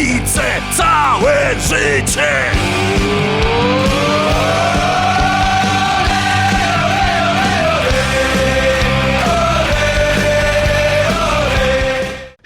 Gliwice całe życie!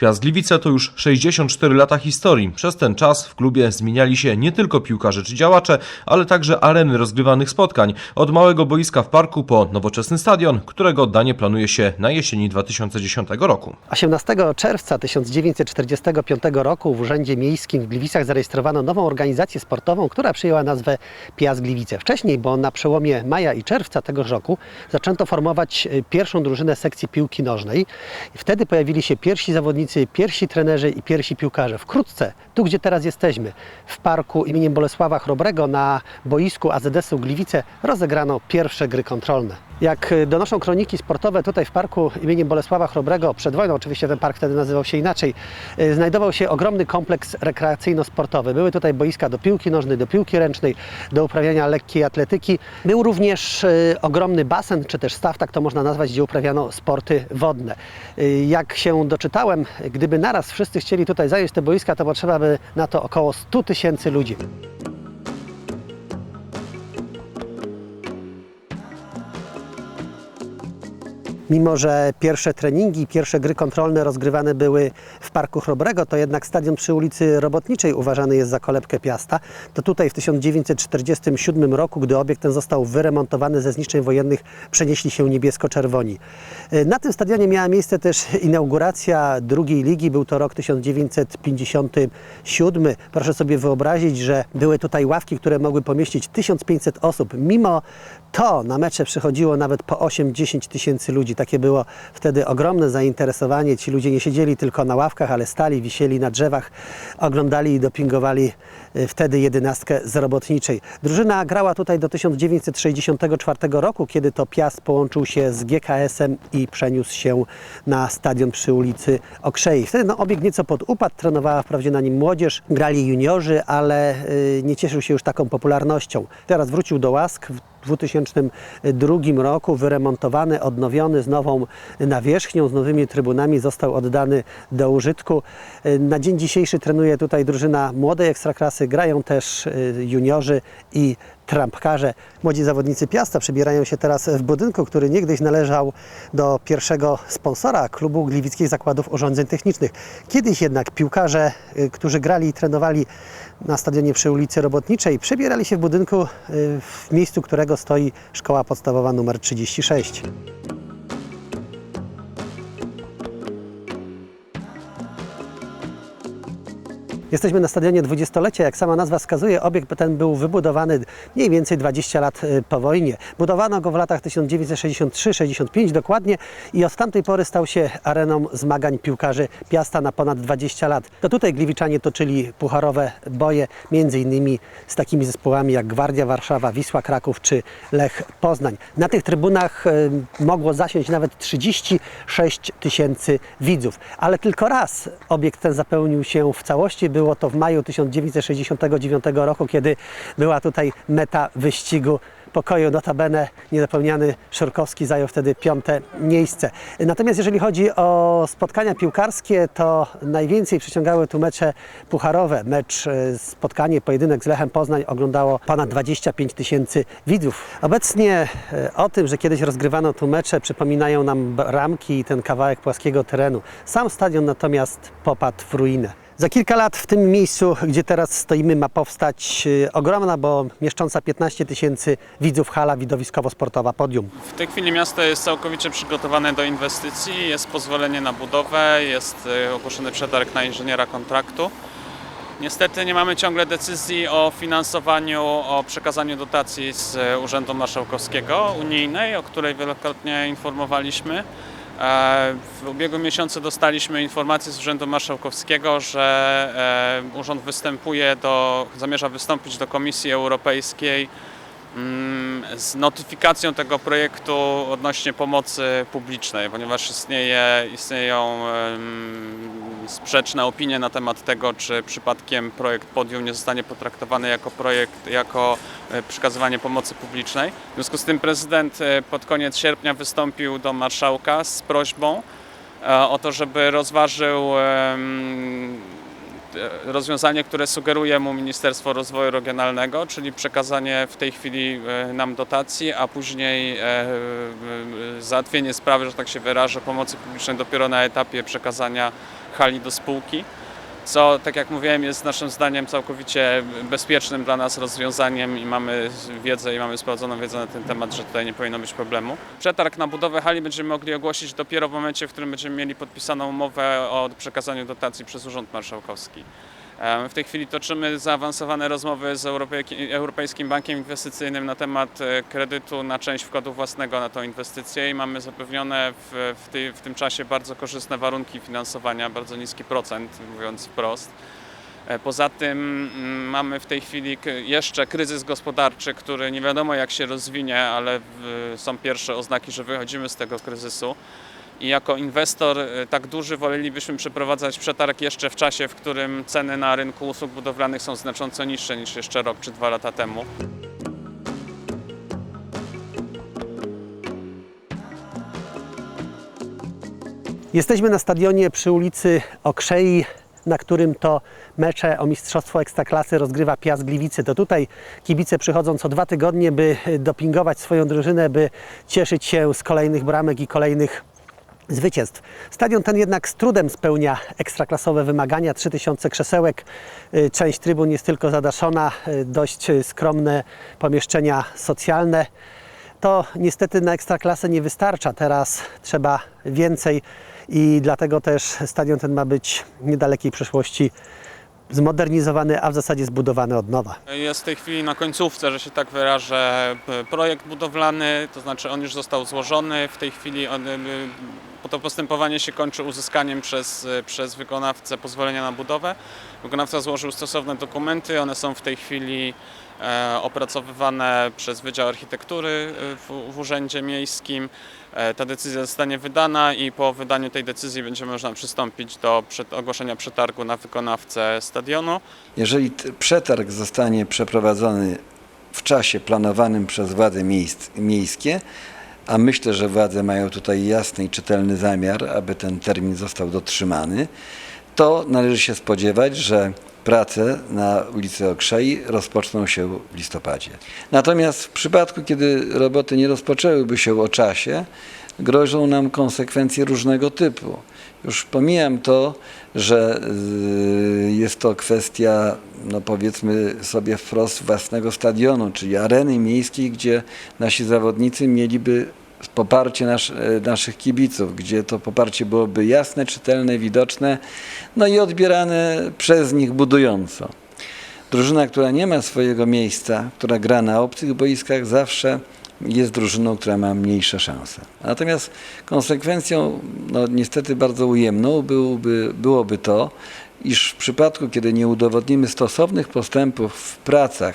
Piast Gliwice to już 64 lata historii. Przez ten czas w klubie zmieniali się nie tylko piłkarze czy działacze, ale także areny rozgrywanych spotkań. Od małego boiska w parku po nowoczesny stadion, którego oddanie planuje się na jesieni 2010 roku. 18 czerwca 1945 roku w Urzędzie Miejskim w Gliwicach zarejestrowano nową organizację sportową, która przyjęła nazwę Piast Gliwice. Wcześniej, bo na przełomie maja i czerwca tegoż roku zaczęto formować y, pierwszą drużynę sekcji piłki nożnej. Wtedy pojawili się pierwsi zawodnicy, pierwsi trenerzy i pierwsi piłkarze. Wkrótce, tu gdzie teraz jesteśmy, w parku imieniem Bolesława Chrobrego na boisku AZS-u Gliwice rozegrano pierwsze gry kontrolne. Jak y, donoszą kroniki sportowe, tutaj w parku imieniem Bolesława Chrobrego, przed wojną oczywiście ten park wtedy nazywał się inaczej, y, znajdował się ogromny kompleks rekreacyjno-sportowy. Były tutaj boiska do piłki nożnej, do piłki ręcznej, do uprawiania lekkiej atletyki. Był również y, ogromny basen, czy też staw, tak to można nazwać, gdzie uprawiano sporty wodne. Jak się doczytałem, gdyby naraz wszyscy chcieli tutaj zająć te boiska, to potrzeba by na to około 100 tysięcy ludzi. Mimo, że pierwsze treningi, pierwsze gry kontrolne rozgrywane były w Parku Chrobrego, to jednak stadion przy ulicy Robotniczej uważany jest za kolebkę Piasta. To tutaj w 1947 roku, gdy obiekt ten został wyremontowany ze zniszczeń wojennych, przenieśli się niebiesko-czerwoni. Y, Na tym stadionie miała miejsce też inauguracja drugiej ligi. Był to rok 1957. Proszę sobie wyobrazić, że były tutaj ławki, które mogły pomieścić 1500 osób. Mimo to na mecze przychodziło nawet po 8-10 tysięcy ludzi. Takie było wtedy ogromne zainteresowanie. Ci ludzie nie siedzieli tylko na ławkach, ale stali, wisieli na drzewach, oglądali i dopingowali y, wtedy jedenastkę z robotniczej. Drużyna grała tutaj do 1964 roku, kiedy to Piast połączył się z GKS-em i przeniósł się na stadion przy ulicy Okrzei. Wtedy no, obiekt nieco podupadł, trenowała wprawdzie na nim młodzież, grali juniorzy, ale y, nie cieszył się już taką popularnością. Teraz wrócił do łask. W 2002 roku wyremontowany, odnowiony z nową nawierzchnią, z nowymi trybunami został oddany do użytku. Na dzień dzisiejszy trenuje tutaj drużyna młodej ekstraklasy, grają też y, juniorzy i trampkarze. Młodzi zawodnicy Piasta przebierają się teraz w budynku, który niegdyś należał do pierwszego sponsora klubu Gliwickich Zakładów Urządzeń Technicznych. Kiedyś jednak piłkarze, y, którzy grali i trenowali na stadionie przy ulicy Robotniczej, przebierali się w budynku, y, w miejscu którego stoi szkoła podstawowa numer 36. Jesteśmy na stadionie dwudziestolecia. Jak sama nazwa wskazuje, obiekt ten był wybudowany mniej więcej 20 lat y, po wojnie. Budowano go w latach 1963-65 dokładnie i od tamtej pory stał się areną zmagań piłkarzy Piasta na ponad 20 lat. To tutaj gliwiczanie toczyli pucharowe boje, między innymi z takimi zespołami jak Gwardia Warszawa, Wisła Kraków czy Lech Poznań. Na tych trybunach y, mogło zasiąść nawet 36 tysięcy widzów, ale tylko raz obiekt ten zapełnił się w całości. Było to w maju 1969 roku, kiedy była tutaj meta wyścigu pokoju. Notabene niezapomniany Szurkowski zajął wtedy piąte miejsce. Natomiast jeżeli chodzi o spotkania piłkarskie, to najwięcej przyciągały tu mecze pucharowe. Mecz, e, spotkanie, pojedynek z Lechem Poznań oglądało ponad 25 tysięcy widzów. Obecnie e, o tym, że kiedyś rozgrywano tu mecze, przypominają nam ramki i ten kawałek płaskiego terenu. Sam stadion natomiast popadł w ruinę. Za kilka lat w tym miejscu, gdzie teraz stoimy, ma powstać y, ogromna, bo mieszcząca 15 tysięcy widzów hala widowiskowo-sportowa Podium. W tej chwili miasto jest całkowicie przygotowane do inwestycji, jest pozwolenie na budowę, jest e, ogłoszony przetarg na inżyniera kontraktu. Niestety nie mamy ciągle decyzji o finansowaniu, o przekazaniu dotacji z Urzędu Marszałkowskiego unijnej, o której wielokrotnie informowaliśmy. E, W ubiegłym miesiącu dostaliśmy informację z Urzędu Marszałkowskiego, że e, urząd występuje do, zamierza wystąpić do Komisji Europejskiej mm, z notyfikacją tego projektu odnośnie pomocy publicznej, ponieważ istnieje, istnieją sprzeczne opinie na temat tego, czy przypadkiem projekt Podium nie zostanie potraktowany jako projekt, jako e, przekazywanie pomocy publicznej. W związku z tym prezydent e, pod koniec sierpnia wystąpił do marszałka z prośbą e, o to, żeby rozważył rozwiązanie, które sugeruje mu Ministerstwo Rozwoju Regionalnego, czyli przekazanie w tej chwili nam dotacji, a później załatwienie sprawy, że tak się wyrażę, pomocy publicznej dopiero na etapie przekazania hali do spółki. Co, tak jak mówiłem, jest naszym zdaniem całkowicie bezpiecznym dla nas rozwiązaniem i mamy wiedzę i mamy sprawdzoną wiedzę na ten temat, że tutaj nie powinno być problemu. Przetarg na budowę hali będziemy mogli ogłosić dopiero w momencie, w którym będziemy mieli podpisaną umowę o przekazaniu dotacji przez Urząd Marszałkowski. W tej chwili toczymy zaawansowane rozmowy z Europejskim Bankiem Inwestycyjnym na temat e, kredytu na część wkładu własnego na tą inwestycję i mamy zapewnione w, w, tej, w tym czasie bardzo korzystne warunki finansowania, bardzo niski procent, mówiąc wprost. E, Poza tym mm, mamy w tej chwili jeszcze kryzys gospodarczy, który nie wiadomo jak się rozwinie, ale są pierwsze oznaki, że wychodzimy z tego kryzysu. I jako inwestor e, tak duży wolelibyśmy przeprowadzać przetarg jeszcze w czasie, w którym ceny na rynku usług budowlanych są znacząco niższe niż jeszcze rok czy dwa lata temu. Jesteśmy na stadionie przy ulicy Okrzei, na którym to mecze o Mistrzostwo Ekstraklasy rozgrywa Piast Gliwice. To tutaj kibice przychodzą co dwa tygodnie, by dopingować swoją drużynę, by cieszyć się z kolejnych bramek i kolejnych zwycięstw. Stadion ten jednak z trudem spełnia ekstraklasowe wymagania. 3000 krzesełek, y, część trybun jest tylko zadaszona, y, dość y, skromne pomieszczenia socjalne. To niestety na ekstraklasę nie wystarcza. Teraz trzeba więcej i dlatego też stadion ten ma być w niedalekiej przyszłości zmodernizowany, a w zasadzie zbudowany od nowa. Jest w tej chwili na końcówce, że się tak wyrażę, projekt budowlany, to znaczy on już został złożony. W tej chwili on, to postępowanie się kończy uzyskaniem przez, y, przez wykonawcę pozwolenia na budowę. Wykonawca złożył stosowne dokumenty, one są w tej chwili e, opracowywane przez Wydział Architektury y, w, w Urzędzie Miejskim. E, Ta decyzja zostanie wydana i po wydaniu tej decyzji będzie można przystąpić do ogłoszenia przetargu na wykonawcę stadionu. Jeżeli przetarg zostanie przeprowadzony w czasie planowanym przez władze miejsc, miejskie, a myślę, że władze mają tutaj jasny i czytelny zamiar, aby ten termin został dotrzymany, to należy się spodziewać, że prace na ulicy Okrzei rozpoczną się w listopadzie. Natomiast w przypadku, kiedy roboty nie rozpoczęłyby się o czasie, grożą nam konsekwencje różnego typu. Już pomijam to, że y, jest to kwestia, no powiedzmy sobie wprost, własnego stadionu, czyli areny miejskiej, gdzie nasi zawodnicy mieliby poparcie nasz, e, naszych kibiców, gdzie to poparcie byłoby jasne, czytelne, widoczne, no i odbierane przez nich budująco. Drużyna, która nie ma swojego miejsca, która gra na obcych boiskach, zawsze jest drużyną, która ma mniejsze szanse. Natomiast konsekwencją, no niestety bardzo ujemną, byłoby, byłoby to, iż w przypadku, kiedy nie udowodnimy stosownych postępów w pracach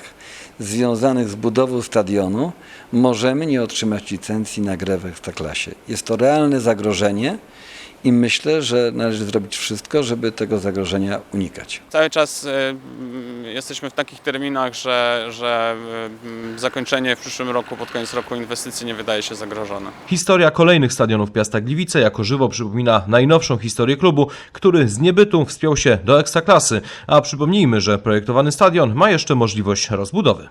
związanych z budową stadionu, możemy nie otrzymać licencji na grę w Ekstraklasie. Jest to realne zagrożenie i myślę, że należy zrobić wszystko, żeby tego zagrożenia unikać. Cały czas y, mm, jesteśmy w takich terminach, że, że y, mm, zakończenie w przyszłym roku, pod koniec roku inwestycji nie wydaje się zagrożone. Historia kolejnych stadionów Piasta Gliwice jako żywo przypomina najnowszą historię klubu, który z niebytu wspiął się do Ekstraklasy. A przypomnijmy, że projektowany stadion ma jeszcze możliwość rozbudowy.